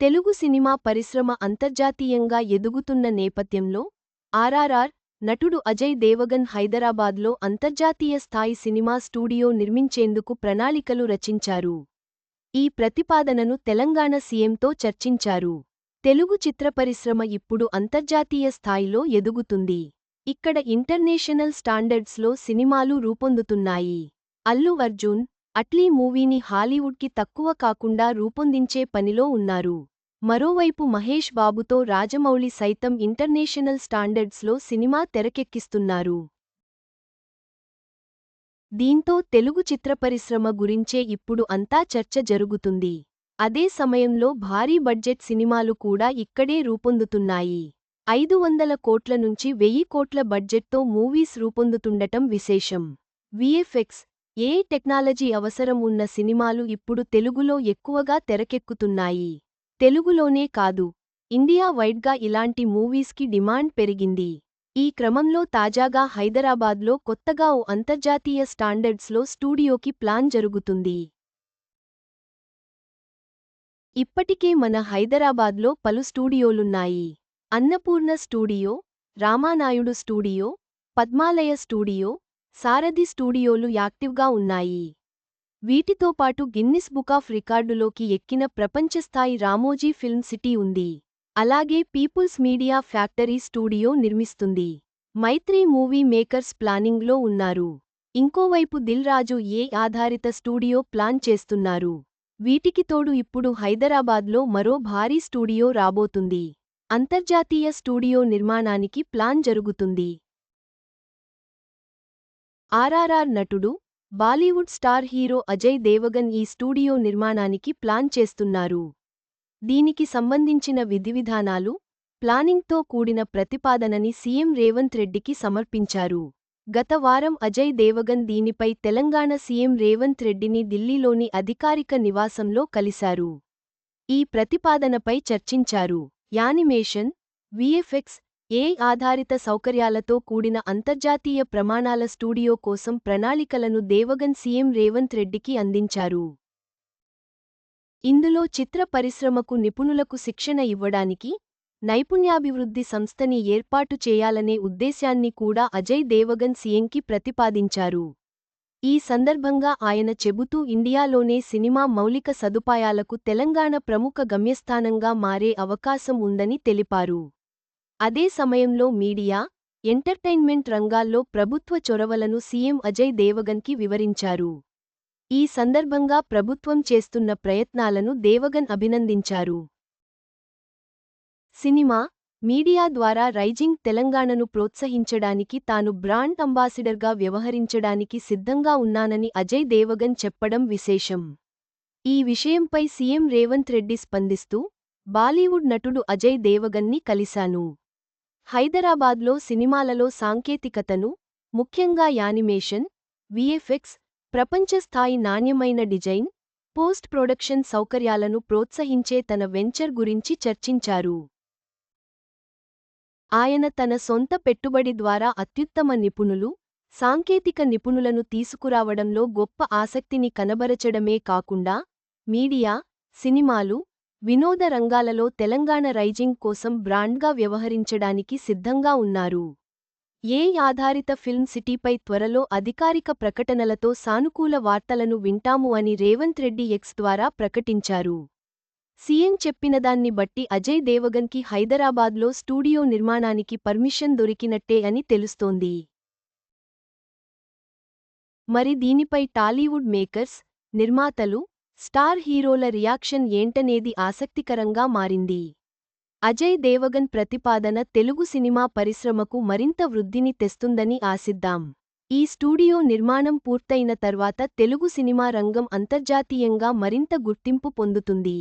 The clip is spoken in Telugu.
తెలుగు సినిమా పరిశ్రమ అంతర్జాతీయంగా ఎదుగుతున్న నేపథ్యంలో ఆర్ఆర్ఆర్ నటుడు అజయ్ దేవగన్ హైదరాబాద్లో అంతర్జాతీయ స్థాయి సినిమా స్టూడియో నిర్మించేందుకు ప్రణాళికలు రచించారు. ఈ ప్రతిపాదనను తెలంగాణ సీఎంతో చర్చించారు. తెలుగు చిత్ర పరిశ్రమ ఇప్పుడు అంతర్జాతీయ స్థాయిలో ఎదుగుతుంది. ఇక్కడ ఇంటర్నేషనల్ స్టాండర్డ్స్లో సినిమాలు రూపొందుతున్నాయి. అల్లు అర్జున్ అట్లీ మూవీని హాలీవుడ్కి తక్కువ కాకుండా రూపొందించే పనిలో ఉన్నారు. మరోవైపు మహేష్ బాబుతో రాజమౌళి సైతం ఇంటర్నేషనల్ స్టాండర్డ్స్లో సినిమా తెరకెక్కిస్తున్నారు. దీంతో తెలుగు చిత్ర పరిశ్రమ గురించే ఇప్పుడు అంతా చర్చ జరుగుతుంది. అదే సమయంలో భారీ బడ్జెట్ సినిమాలు కూడా ఇక్కడే రూపొందుతున్నాయి. ఐదు వందల కోట్ల నుంచి వెయ్యి కోట్ల బడ్జెట్తో మూవీస్ రూపొందుతుండటం విశేషం. విఎఫ్ఎక్స్ ఏ టెక్నాలజీ అవసరం ఉన్న సినిమాలు ఇప్పుడు తెలుగులో ఎక్కువగా తెరకెక్కుతున్నాయి. తెలుగులోనే కాదు ఇండియా వైడ్గా ఇలాంటి మూవీస్కి డిమాండ్ పెరిగింది. ఈ క్రమంలో తాజాగా హైదరాబాద్లో కొత్తగా ఓ అంతర్జాతీయ స్టాండర్డ్స్లో స్టూడియోకి ప్లాన్ జరుగుతుంది. ఇప్పటికే మన హైదరాబాద్లో పలు స్టూడియోలున్నాయి. Annapurna studio Ramanaidu studio Padmalaya studio Sarathi స్టూడియోలు యాక్టివ్గా ఉన్నాయి. వీటితో పాటు గిన్నిస్ బుక్ ఆఫ్ రికార్డులోకి ఎక్కిన ప్రపంచస్థాయి రామోజీ ఫిల్మ్ సిటీ ఉంది. అలాగే పీపుల్స్ మీడియా ఫ్యాక్టరీ స్టూడియో నిర్మిస్తుంది. మైత్రి మూవీ మేకర్స్ ప్లానింగ్లో ఉన్నారు. ఇంకోవైపు దిల్ రాజు ఏ ఆధారిత స్టూడియో ప్లాన్ చేస్తున్నారు? వీటికి తోడు ఇప్పుడు హైదరాబాద్లో మరో భారీ స్టూడియో రాబోతుంది. అంతర్జాతీయ స్టూడియో నిర్మాణానికి ప్లాన్ జరుగుతుంది. ఆర్ఆర్ఆర్ నటుడు Bollywood star hero Ajay Devgan ఈ స్టూడియో నిర్మాణానికి ప్లాన్ చేస్తున్నారు. దీనికి సంబంధించిన విధివిధానాలు ప్లానింగ్తో కూడిన ప్రతిపాదనని సీఎం రేవంత్ రెడ్డికి సమర్పించారు. గత వారం అజయ్ దేవగన్ దీనిపై తెలంగాణ సీఎం రేవంత్ రెడ్డిని ఢిల్లీలోని అధికారిక నివాసంలో కలిశారు. ఈ ప్రతిపాదనపై చర్చించారు. యానిమేషన్ విఎఫ్ఎక్స్ ఏ ఆధారిత సౌకర్యాలతో కూడిన అంతర్జాతీయ ప్రమాణాల స్టూడియో కోసం ప్రణాళికలను దేవగన్ సీఎం రేవంత్ రెడ్డికి అందించారు. ఇందులో చిత్ర పరిశ్రమకు నిపుణులకు శిక్షణ ఇవ్వడానికి నైపుణ్యాభివృద్ధి సంస్థని ఏర్పాటు చేయాలనే ఉద్దేశ్యాన్ని కూడా అజయ్ దేవగన్ సీఎంకి ప్రతిపాదించారు. ఈ సందర్భంగా ఆయన చెబుతూ ఇండియాలోనే సినిమా మౌలిక సదుపాయాలకు తెలంగాణ ప్రముఖ గమ్యస్థానంగా మారే అవకాశం ఉందని తెలిపారు. అదే సమయంలో మీడియా ఎంటర్టైన్మెంట్ రంగాల్లో ప్రభుత్వ చొరవలను సీఎం అజయ్ దేవగన్కి వివరించారు. ఈ సందర్భంగా ప్రభుత్వం చేస్తున్న ప్రయత్నాలను దేవగన్ అభినందించారు. సినిమా మీడియా ద్వారా రైజింగ్ తెలంగాణను ప్రోత్సహించడానికి తాను బ్రాండ్ అంబాసిడర్గా వ్యవహరించడానికి సిద్ధంగా ఉన్నానని అజయ్ దేవగన్ చెప్పడం విశేషం. ఈ విషయంపై సీఎం రేవంత్ రెడ్డి స్పందిస్తూ బాలీవుడ్ నటుడు అజయ్ దేవగన్ని కలిశాను. హైదరాబాద్లో సినిమాలలో సాంకేతికతను ముఖ్యంగా యానిమేషన్ విఎఫ్ఎక్స్ ప్రపంచస్థాయి నాణ్యమైన డిజైన్ పోస్ట్ ప్రొడక్షన్ సౌకర్యాలను ప్రోత్సహించే తన వెంచర్ గురించి చర్చించారు. ఆయన తన సొంత పెట్టుబడి ద్వారా అత్యుత్తమ నిపుణులు సాంకేతిక నిపుణులను తీసుకురావడంలో గొప్ప ఆసక్తిని కనబరచడమే కాకుండా మీడియా సినిమాలు వినోద రంగాలలో తెలంగాణ రైజింగ్ కోసం బ్రాండ్గా వ్యవహరించడానికి సిద్ధంగా ఉన్నారు. ఏ ఆధారిత ఫిల్మ్ సిటీపై త్వరలో అధికారిక ప్రకటనలతో సానుకూల వార్తలను వింటాము అని రేవంత్ రెడ్డి ఎక్స్ ద్వారా ప్రకటించారు. సీఎం చెప్పినదాన్ని బట్టి అజయ్ దేవగన్కి హైదరాబాద్లో స్టూడియో నిర్మాణానికి పర్మిషన్ దొరికినట్టే అని తెలుస్తోంది. మరి దీనిపై టాలీవుడ్ మేకర్స్ నిర్మాతలు స్టార్ హీరోల రియాక్షన్ ఏంటనేది ఆసక్తికరంగా మారింది. అజయ్ దేవగన్ ప్రతిపాదన తెలుగు సినిమా పరిశ్రమకు మరింత వృద్ధిని తెస్తుందని ఆశిద్దాం. ఈ స్టూడియో నిర్మాణం పూర్తయిన తర్వాత తెలుగు సినిమా రంగం అంతర్జాతీయంగా మరింత గుర్తింపు పొందుతుంది.